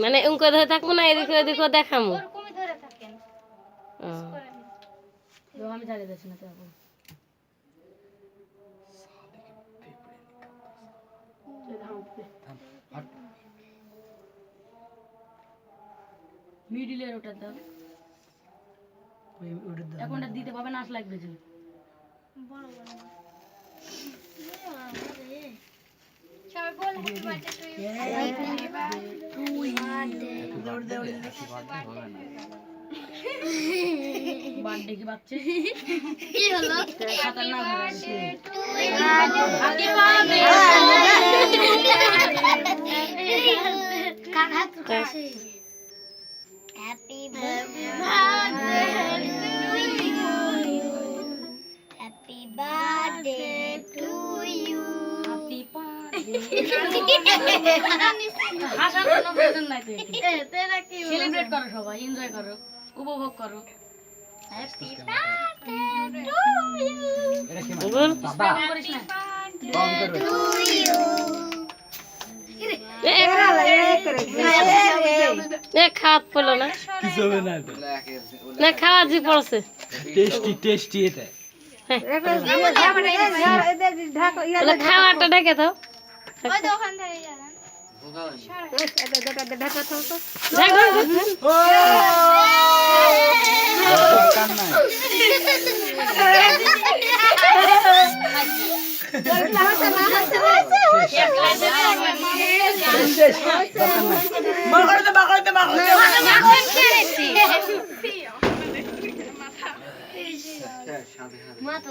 মানে উনকে ধরে থাকব না এদিকে ওদিকে দেখামু? ধরে। আমি না তো মিডিলের ওটা দাও এখন দিতে পাবে না আস লাগবে যে বড় বড় না। সবাই বল হ্যাপি বার্থডে কি বাচ্চা কি হলো খাতার নাম হ্যাপি বার্থডে হ্যাপি বার্থডে হাসার কোনো প্রয়োজন নাই সেলিব্রেট করো সবাই এনজয় করো উপভোগ করো হ্যাপি বার্থডে টু ইউ বল পালন করিস না টু ইউ এ, এ খাওয়াত পড়ল না কিছু না না খাওয়া জি পড়ছে টেস্টি টেস্টি এটা খাওয়াটা ডেকে দাও ওই তো ওখান থেকে যাবেন দরকার নাই মাথা